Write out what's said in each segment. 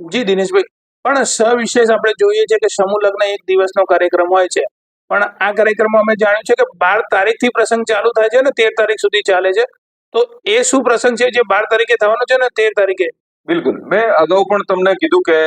જી દિનેશભાઈ, પણ સવિશેષ આપણે જોઈએ છે કે સમૂહ લગ્ન એક દિવસનો કાર્યક્રમ હોય છે. પણ આ કાર્યક્રમમાં અમે જાણ્યું છે કે બાર તારીખથી પ્રસંગ ચાલુ થાય છે ને તેર તારીખ સુધી ચાલે છે. તો એ શું પ્રસંગ છે જે બાર તારીખે થવાનો છે ને તેર તારીખે? બિલકુલ. મેં અગાઉ પણ તમને કીધું કે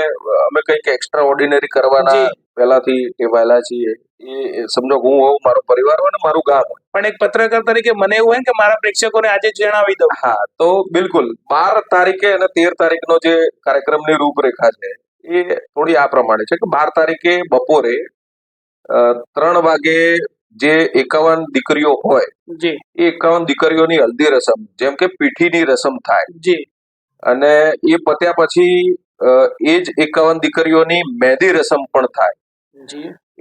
અમે કંઈક એક્સ્ટ્રા ઓર્ડિનરી કરવાના. પહેલાથી ટેવાયેલા છીએ. એ સમજો હું હોઉં મારો પરિવાર હોય ને મારું ગામ હોય. પણ એક પત્રકાર તરીકે મને એવું હોય કે મારા પ્રેક્ષકોને આજે જણાવી દઉં. હા તો બિલકુલ. બાર તારીખે અને તેર તારીખનો જે કાર્યક્રમની રૂપરેખા છે એ થોડી આ પ્રમાણે છે કે બાર તારીખે બપોરે ત્રણ વાગે જે એકાવન દીકરીઓ હોય એ એકાવન દીકરીઓની હલ્દી રસમ જેમ કે પીઠીની રસમ થાય. જી. અને એ પત્યા પછી એ જ એકાવન દીકરીઓની મહેંદી રસમ પણ થાય.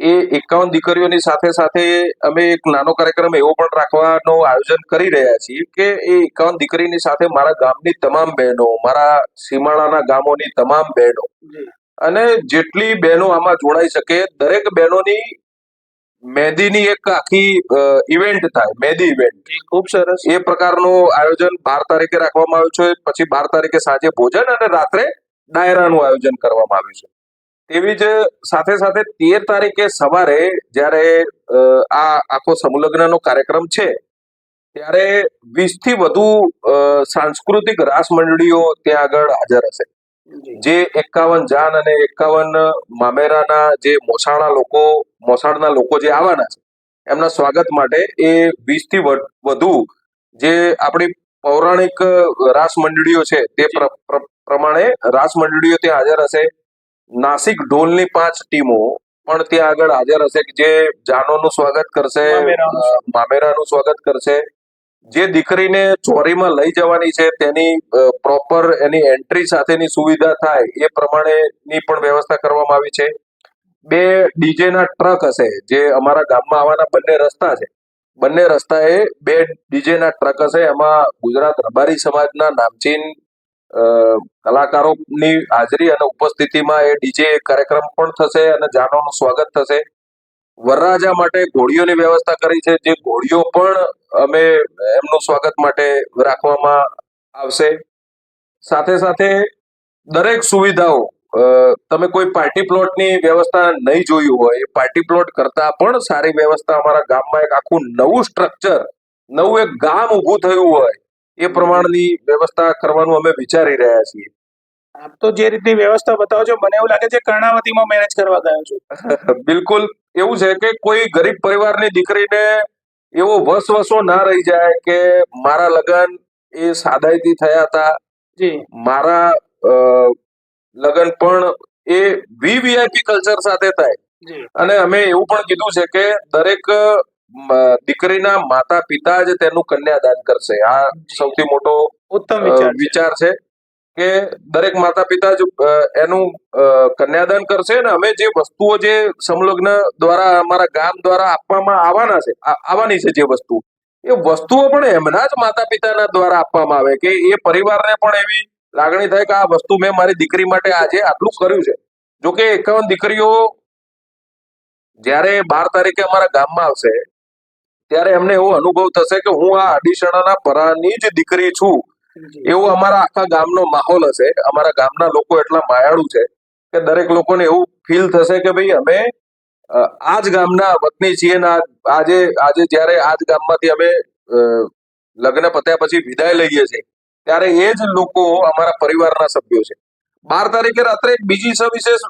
એ એકાવન દીકરીઓની સાથે સાથે અમે એક નાનો કાર્યક્રમ એવો પણ રાખવાનો આયોજન કરી રહ્યા છીએ કે એ એકાવન દીકરીની સાથે મારા ગામની તમામ બહેનો મારા સીમાડાના ગામોની તમામ બહેનો અને જેટલી બહેનો આમાં જોડાઈ શકે દરેક બહેનોની મહેંદીની એક આખી ઇવેન્ટ થાય મહેંદી ઇવેન્ટ ખૂબ સરસ. એ પ્રકારનું આયોજન બાર તારીખે રાખવામાં આવ્યું છે પછી બાર તારીખે સાંજે ભોજન અને રાત્રે ડાયરાનું આયોજન કરવામાં આવ્યું છે. તેવી જ સાથે સાથે તેર તારીખે સવારે જ્યારે આ આખો સમુલગ્નનો કાર્યક્રમ છે ત્યારે વીસથી વધુ સાંસ્કૃતિક રાસ મંડળીઓ ત્યાં આગળ હાજર હશે. જી. એકાવન જાન અને એકાવન મામેરાના જે મોસાળા લોકો મોસાળના લોકો જે આવવાના છે એમના સ્વાગત માટે એ વીસથી વધુ જે આપણી પૌરાણિક રાસ મંડળીઓ છે તે પ્ર- પ્ર- પ્રમાણે રાસ મંડળીઓ ત્યાં હાજર હશે. નાસિક ઢોલની પાંચ ટીમો પણ ત્યાં આગળ હાજર હશે કે જે જાનોનું સ્વાગત કરશે મામેરાનું સ્વાગત કરશે. જે દીકરીને ચોરીમાં લઈ જવાની છે, તેની પ્રોપર એની એન્ટ્રી સાથેની સુવિધા થાય એ પ્રમાણેની પણ વ્યવસ્થા કરવામાં આવી છે. બે ડીજેના ટ્રક હશે, જે અમારા ગામમાં આવવાના બંને રસ્તા છે. બંને રસ્તાએ બે ડીજેના ટ્રક હશે, એમાં ગુજરાત રબારી સમાજના નામચીન કલાકારોની હાજરી અને ઉપસ્થિતિમાં એ ડીજે કાર્યક્રમ પણ થશે અને જાનોનું સ્વાગત થશે. વરરાજા માટે ઘોડીઓની વ્યવસ્થા કરી છે, જે ઘોડીઓ પણ અમે એમનું સ્વાગત માટે રાખવામાં આવશે. સાથે સાથે દરેક સુવિધાઓ તમે કોઈ પાર્ટી પ્લોટની વ્યવસ્થા નહીં જોયું હોય પાર્ટી પ્લોટ કરતા પણ સારી વ્યવસ્થા અમારા ગામમાં એક આખું નવું સ્ટ્રક્ચર નવું એક ગામ ઊભું થયું હોય એ પ્રમાણની વ્યવસ્થા કરવાનું અમે વિચારી રહ્યા છીએ. આપ તો જે રીતની વ્યવસ્થા બતાવો છો મને એવું લાગે છે કર્ણાવતીમાં મેનેજ કરવા ગયો છું. બિલકુલ એવું છે કે કોઈ ગરીબ પરિવારની દીકરીને એવો વસવસો ના રહી જાય કે મારા લગ્ન એ સાદાઈથી થયા હતા. મારા લગ્ન પણ એ વીવીઆઈપી કલ્ચર સાથે થાય. અને અમે એવું પણ કીધું છે કે દરેક દીકરીના માતા પિતા જ તેનું કન્યાદાન કરશે. આ સૌથી મોટો ઉત્તમ વિચાર છે. કે દરેક માતા પિતા જ એનું કન્યાદાન કરશે અને અમે જે વસ્તુઓ જે સંલગ્ન દ્વારા અમારા ગામ દ્વારા આપવામાં આવવાના છે આવવાની છે જે વસ્તુ એ વસ્તુઓ પણ એમના જ માતા પિતાના દ્વારા આપવામાં આવે કે એ પરિવારને પણ એવી લાગણી થાય કે આ વસ્તુ મેં મારી દીકરી માટે આજે આટલું કર્યું છે જોકે એકાવન દીકરીઓ જ્યારે બાર તારીખે અમારા ગામમાં આવશે, ત્યારે એમને એવો અનુભવ થશે કે હું આ અડીશણાના પરાની જ દીકરી છું. એવો અમારા આખા ગામનો માહોલ હશે. અમારા ગામના લોકો એટલા માયાળુ છે કે દરેક લોકોને એવું ફીલ થશે કે ભાઈ અમે આ જ ગામના વતની છીએ ને આજે આજે જ્યારે આ જ ગામમાંથી અમે લગ્ન પત્યા પછી વિદાય લઈએ છીએ, ત્યારે એ જ લોકો અમારા પરિવારના સભ્યો છે. બાર તારીખે રાત્રે એક બીજી સવિશેષ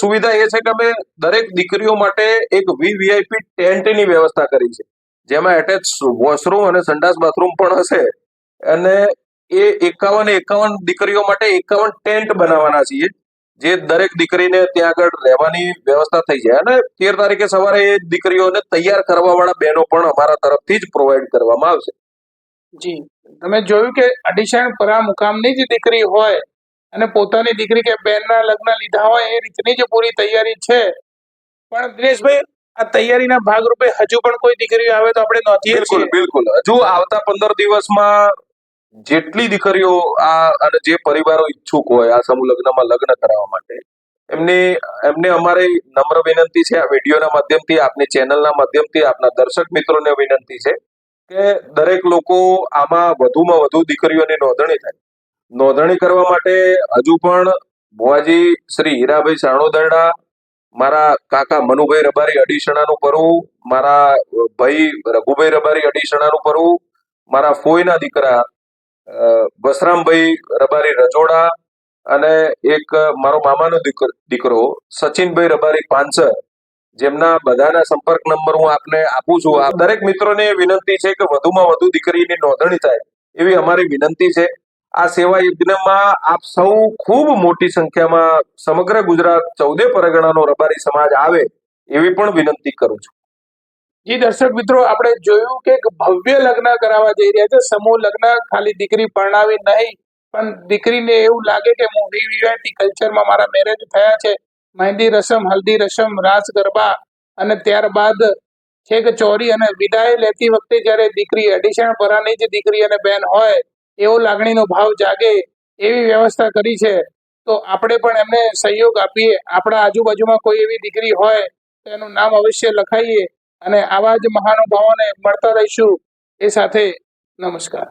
સુવિધા એ છે કે અમે દરેક દીકરીઓ માટે એક વીવીઆઈપી ટેન્ટની વ્યવસ્થા કરી છે. જેમાં એટેચ વોશરૂમ અને સંડાસ બાથરૂમ પણ હશે. અને એ એકાવન એકાવન દીકરીઓ માટે એકાવન ટેન્ટ બનાવવાના છીએ જે દરેક દીકરીને ત્યાં આગળ રહેવાની વ્યવસ્થા થઈ જાય. અને તેર તારીખે સવારે એ દીકરીઓને તૈયાર કરવા વાળા બહેનો પણ અમારા તરફથી જ પ્રોવાઈડ કરવામાં આવશે. જી. તમે જોયું કે અડીશાણ પરા મુકામની જ દીકરી હોય અને પોતાની દીકરી કે બહેનના લગ્ન લીધા હોય એ રીતની જ પૂરી તૈયારી છે. પણ દિનેશભાઈ આ તૈયારીના ભાગરૂપે હજુ પણ કોઈ દીકરીઓ આવે તો આપણે નોંધીએ બિલકુલ બિલકુલ. હજુ આવતા પંદર દિવસમાં જેટલી દીકરીઓ આ અને જે પરિવારો ઈચ્છુક હોય, આ સમૂહ લગ્નમાં લગ્ન કરાવવા માટે, એમની, એમને અમારી નમ્ર વિનંતી છે, આ વિડીયોના માધ્યમથી, આપની ચેનલના માધ્યમથી, આપના દર્શક મિત્રોને વિનંતી છે કે દરેક લોકો આમાં વધુમાં વધુ દીકરીઓની નોંધણી થાય. નોંધણી કરવા માટે હજુ પણ ભુવાજી શ્રી હીરાભાઈ સાણોદરડા, મારા કાકા મનુભાઈ રબારી અડીસણાનું પરવું મારા ભાઈ રઘુભાઈ રબારી અડીસણાનું પરવું મારા ફોઈના દીકરા બસરામભાઈ રબારી રજોડા અને એક મારો મામાનો દીકરો સચિનભાઈ રબારી પાંચર જેમના બધાના સંપર્ક નંબર હું આપને આપું છું. આ દરેક મિત્રોને વિનંતી છે કે વધુમાં વધુ દીકરીની નોંધણી થાય એવી અમારી વિનંતી છે. આ સેવા યજ્ઞમાં આપ સૌ ખૂબ મોટી સંખ્યામાં સમગ્ર ગુજરાત ચૌદે પરગણાનો રબારી સમાજ આવે એવી પણ વિનંતી કરું છું. જી દર્શક મિત્રો, આપણે જોયું કે ભવ્ય લગ્ન કરાવવા જઈ રહ્યા છે. સમૂહ લગ્ન ખાલી દીકરી પરણાવી નહીં, પણ દીકરીને એવું લાગે કે હું વીવીઆઈપી કલ્ચરમાં મારા મેરેજ થયા છે. મહેંદી રસમ, હલ્દી રસમ, રાસ ગરબા અને ત્યારબાદ છેક ચોરી અને વિદાય લેતી વખતે જ્યારે દીકરી અઢીસણ પરાની જ દીકરી અને બેન હોય, એવો લાગણીનો ભાવ જાગે એવી વ્યવસ્થા કરી છે. તો આપણે પણ એમને સહયોગ આપીએ. આપણા આજુબાજુમાં કોઈ એવી દીકરી હોય, તો એનું નામ અવશ્ય લખાઈએ. અને આવા જ મહાનુભાવોને મળતા રહીશું એ સાથે નમસ્કાર.